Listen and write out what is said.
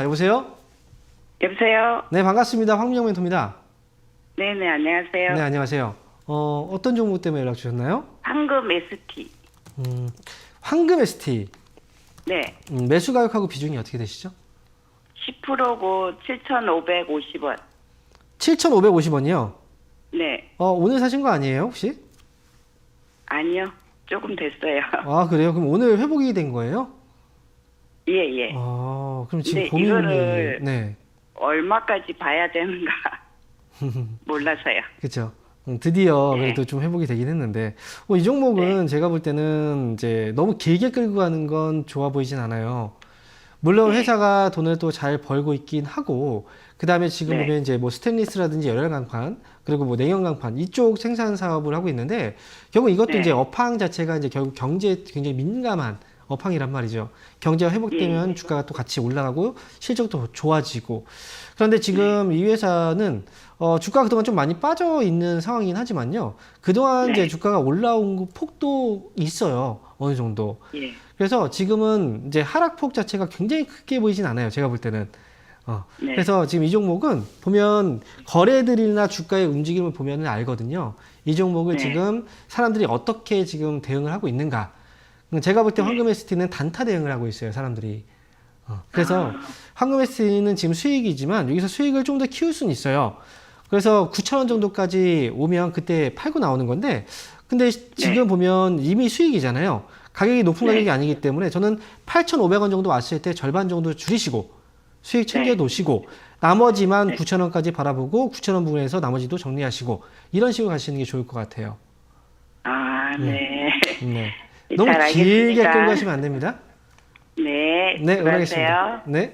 아, 여보세요? 여보세요? 네, 반갑습니다. 황민영 멘토입니다. 네네, 안녕하세요. 네, 안녕하세요. 어, 어떤 종목 때문에 연락 주셨나요? 황금 ST. 음, 황금 ST. 네. 음, 매수 가격하고 비중이 어떻게 되시죠? 10%고 7,550원. 7,550원이요. 네. 어, 오늘 사신 거 아니에요, 혹시? 아니요. 조금 됐어요. 아, 그래요? 그럼 오늘 회복이 된 거예요? 예, 예. 아, 그럼 지금 네, 고민이 이거를- 네. 얼마까지 봐야 되는가 몰라서요. 그렇죠. 음, 드디어 네. 그래도 좀 회복이 되긴 했는데 어, 이 종목은 제가 볼 때는 이제 너무 길게 끌고 가는 건 좋아 보이진 않아요. 물론 네. 회사가 돈을 또 잘 벌고 있긴 하고 그 다음에 지금 네. 보면 이제 뭐 스테인리스라든지 열혈 강판 그리고 뭐 냉연 강판 이쪽 생산 사업을 하고 있는데 결국 이것도 네. 이제 업황 자체가 이제 결국 경제에 굉장히 민감한 업황이란 말이죠. 경제가 회복되면 예. 주가가 또 같이 올라가고 실적도 좋아지고 그런데 지금 이 회사는 어, 주가가 그동안 좀 많이 빠져 있는 상황이긴 하지만요. 그동안 네. 이제 주가가 올라온 그 폭도 있어요. 어느 정도. 예. 그래서 지금은 이제 하락폭 자체가 굉장히 크게 보이진 않아요. 제가 볼 때는. 어, 네. 그래서 지금 이 종목은 보면 거래들이나 주가의 움직임을 보면 알거든요. 이 종목을 네. 지금 사람들이 어떻게 지금 대응을 하고 있는가. 제가 볼때 네. 황금 ST는 단타 대응을 하고 있어요. 사람들이. 어, 그래서 아. 황금 ST는 지금 수익이지만 여기서 수익을 좀 더 키울 수는 있어요. 그래서 9,000원 정도까지 오면 그때 팔고 나오는 건데 근데 지금 보면 이미 수익이잖아요. 가격이 높은 네. 가격이 아니기 때문에 저는 8,500원 정도 왔을 때 절반 정도 줄이시고 수익 챙겨 네. 놓으시고 나머지만 네. 9,000원까지 바라보고 9,000원 부분에서 나머지도 정리하시고 이런 식으로 가시는 게 좋을 것 같아요. 아, 네. 네. 잘 너무 길게 알겠습니다. 끌고 가시면 안 됩니다. 네. 네, 수고하세요. 응하겠습니다. 네.